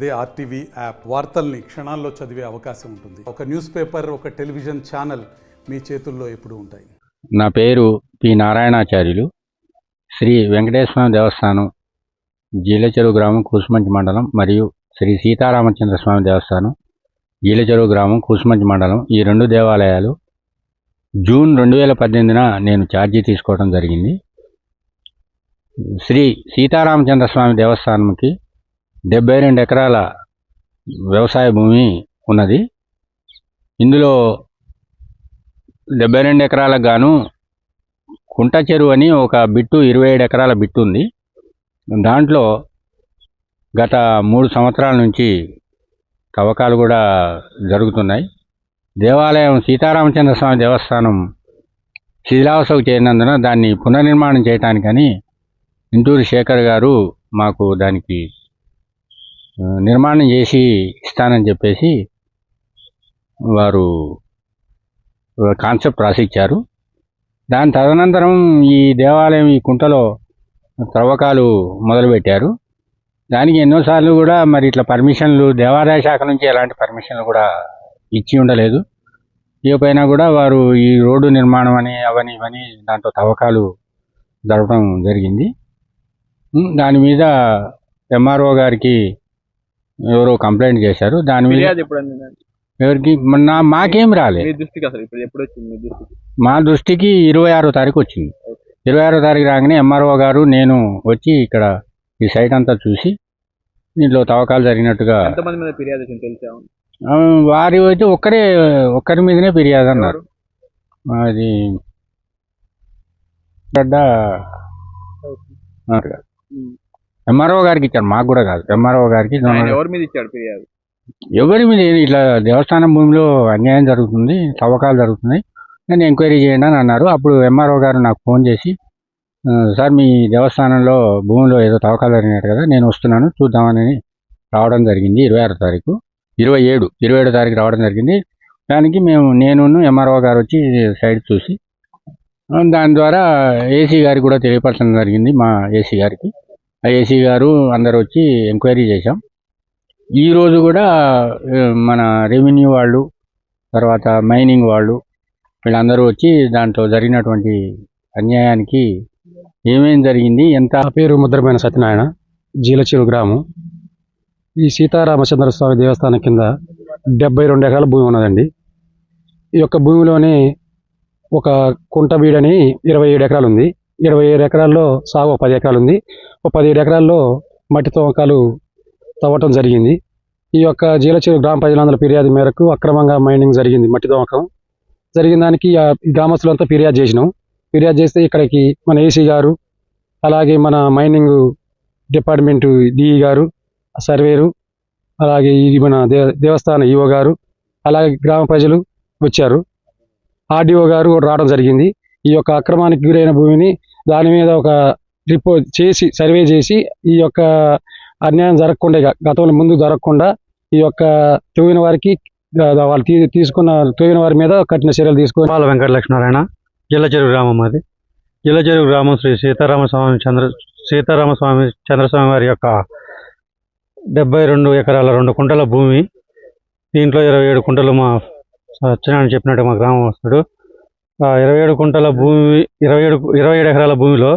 అదే RTV app. వార్తల్ని క్షణాల్లో చదివే అవకాశం ఉంటుంది. ఒక న్యూస్ పేపర్ ఒక టెలివిజన్ ఛానల్ మీ చేతుల్లో ఎప్పుడు ఉంటాయి. నా పేరు పి నారాయణాచార్యులు. శ్రీ వెంకటేశ్వర దేవస్థానం జీలచెరువు గ్రామం కూసుమంచి మండలం మరియు శ్రీ సీతారామచంద్ర స్వామి దేవస్థానం జీలచెరువు గ్రామం కూసుమంచి మండలం. ఈ రెండు దేవాలయాలు జూన్ రెండు వేల పద్దెనిమిదిన నేను ఛార్జీ తీసుకోవడం జరిగింది. శ్రీ సీతారామచంద్ర స్వామి దేవస్థానంకి డెబ్బై రెండు ఎకరాల వ్యవసాయ భూమి ఉన్నది. ఇందులో డెబ్బై రెండు ఎకరాలకు గాను కుంట చెరువు అని ఒక బిట్టు ఇరవై ఏడు ఎకరాల బిట్టు ఉంది. దాంట్లో గత మూడు సంవత్సరాల నుంచి తవ్వకాలు కూడా జరుగుతున్నాయి. దేవాలయం సీతారామచంద్ర స్వామి దేవస్థానం శిథిలావసకు చేరినందున దాన్ని పునర్నిర్మాణం చేయటానికని ఇంటూరు శేఖర్ గారు మాకు దానికి నిర్మాణం చేసి ఇస్తానని చెప్పేసి వారు కాన్సెప్ట్ రాసిచ్చారు. దాని తదనంతరం ఈ దేవాలయం ఈ కుంటలో త్రవ్వకాలు మొదలుపెట్టారు. దానికి ఎన్నోసార్లు కూడా మరి ఇట్లా పర్మిషన్లు దేవాదాయ శాఖ నుంచి ఎలాంటి పర్మిషన్లు కూడా ఇచ్చి ఉండలేదు. ఇకపోయినా కూడా వారు ఈ రోడ్డు నిర్మాణం అని అవని ఇవని దాంట్లో తవ్వకాలు జరపడం జరిగింది. దాని మీద ఎంఆర్ఓ గారికి ఎవరో కంప్లైంట్ చేశారు. దాని మీద ఫిర్యాదు ఎప్పుడు అందిందండి ఎవరికి? మొన్న మాకేం రాలేదు మీ దృష్టికి అసలు ఇప్పుడు ఎప్పుడు వచ్చింది? మీ దృష్టికి? మా దృష్టికి ఇరవై ఆరో తారీఖు వచ్చింది. ఇరవై ఆరో తారీఖు రాగానే ఎంఆర్ఓ గారు నేను వచ్చి ఇక్కడ ఈ సైట్ అంతా చూసి దీంట్లో తవ్వకాలు జరిగినట్టుగా ఎంతమంది మీద ఫిర్యాదు వచ్చింది తెలిసా? ఆ, వారి అయితే ఒక్కరే ఒక్కరి మీదనే ఫిర్యాదు అన్నారు. అది గడ్డ ఎంఆర్ఓ గారికి ఇచ్చారు మాకు కూడా కాదు. ఎంఆర్ఓ గారికి ఎవరి మీద ఇచ్చాడు ఫిర్యాదు? ఎవరి మీద? ఇట్లా దేవస్థానం భూమిలో అన్యాయం జరుగుతుంది తవ్వకాలు జరుగుతున్నాయి. నేను ఎంక్వైరీ చేయండి అని అన్నారు. అప్పుడు ఎంఆర్ఓ గారు నాకు ఫోన్ చేసి "ఆ, సార్ మీ దేవస్థానంలో భూమిలో ఏదో తవ్వకాలు జరిగినట్టు కదా నేను వస్తున్నాను చూద్దామని రావడం జరిగింది ఇరవై ఆరో తారీఖు. ఇరవై ఏడు ఇరవై ఏడో తారీఖు రావడం జరిగింది. దానికి మేము నేను ఎంఆర్ఓ గారు వచ్చి సైడ్ చూసి దాని ద్వారా ఏసీ గారికి కూడా తెలియపరచడం జరిగింది మా ఏసీ గారికి. ఏసీ గారు అందరు వచ్చి ఎంక్వైరీ చేశాం. ఈ రోజు కూడా మన రెవెన్యూ వాళ్ళు తర్వాత మైనింగ్ వాళ్ళు వీళ్ళందరూ వచ్చి దాంట్లో జరిగినటువంటి అన్యాయానికి ఏమేం జరిగింది ఎంత పేరు ముద్రమైన సత్యనారాయణ జీలచీరు గ్రామం. ఈ సీతారామచంద్ర స్వామి దేవస్థానం కింద డెబ్బై రెండు ఎకరాల భూమి ఉన్నదండి. ఈ యొక్క భూమిలోనే ఒక కుంట వీడని ఇరవై ఏడు ఎకరాలు ఉంది ఇరవై ఏడు ఎకరాల్లో సాగు పది ఎకరాలు ఉంది ఒక పదిహేడు ఎకరాల్లో మట్టి తవ్వకాలు తవ్వటం జరిగింది. ఈ యొక్క జీలచేరు గ్రామ ప్రజలందరి ఫిర్యాదు మేరకు అక్రమంగా మైనింగ్ జరిగింది మట్టి తవ్వకం జరిగిన దానికి గ్రామస్తులంతా ఫిర్యాదు చేసినాం. ఫిర్యాదు చేస్తే ఇక్కడికి మన ఏసీ గారు అలాగే మన మైనింగ్ డిపార్ట్మెంట్ డిఈ గారు సర్వేరు అలాగే ఈ మన దే దేవస్థాన ఈఓ గారు అలాగే గ్రామ ప్రజలు వచ్చారు. ఆర్డీఓ గారు రావడం జరిగింది. ఈ యొక్క అక్రమానికి గురైన భూమిని దాని మీద ఒక రిపోర్ట్ చేసి సర్వే చేసి ఈ యొక్క అన్యాయం జరగకుండా ఇక గతంలో ముందు జరగకుండా ఈ యొక్క తవ్విన వారికి వాళ్ళు తీ తీసుకున్న తవ్విన వారి మీద కఠిన చర్యలు తీసుకుని పాల వెంకట లక్ష్మీనారాయణ జిల్లచెరువు గ్రామం అది. జిల్లచెరువు గ్రామం శ్రీ సీతారామస్వామి చంద్ర సీతారామస్వామి చంద్రస్వామి వారి యొక్క డెబ్బై రెండు ఎకరాల రెండు కుంటల భూమి దీంట్లో ఇరవై ఏడు కుంటలు మా సత్యనారాయణ చెప్పినట్టు మా గ్రామస్తుడు ఇరవై ఏడు కుంటల భూమి ఇరవై ఏడు ఇరవై ఏడు ఎకరాల భూమిలో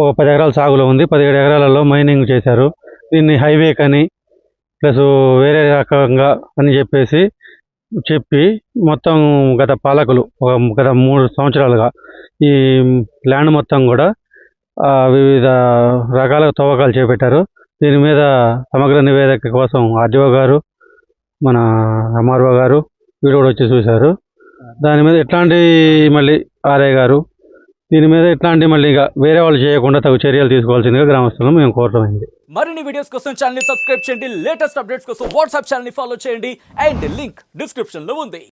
ఒక పది ఎకరాల సాగులో ఉంది. పదిహేడు ఎకరాలలో మైనింగ్ చేశారు. దీన్ని హైవే కని ప్లస్ వేరే రకంగా అని చెప్పేసి చెప్పి మొత్తం గత పాలకులు ఒక గత మూడు సంవత్సరాలుగా ఈ ల్యాండ్ మొత్తం కూడా వివిధ రకాల తవ్వకాలు చేపట్టారు. దీని మీద సమగ్ర నివేదిక కోసం ఆర్డీఓ గారు మన ఎంఆర్ఓ గారు వీడు కూడా వచ్చి చూశారు. దాని మీద ఎట్లాంటి మళ్ళీ ఆర్ఏ గారు దీని మీద ఎట్లాంటి మళ్ళీ ఇక వేరే వాళ్ళు చేయకుండా తగు చర్యలు తీసుకోవాల్సిందిగా గ్రామస్తులను మేము కోరటమైంది మరిన్ని వీడియోస్ కోసం ఛానల్ సబ్స్క్రైబ్ చేయండి. లేటెస్ట్ అప్డేట్స్ కోసం వాట్సాప్ ఛానల్ ఫాలో చేయండి. అండ్ లింక్ డిస్క్రిప్షన్లో ఉంది.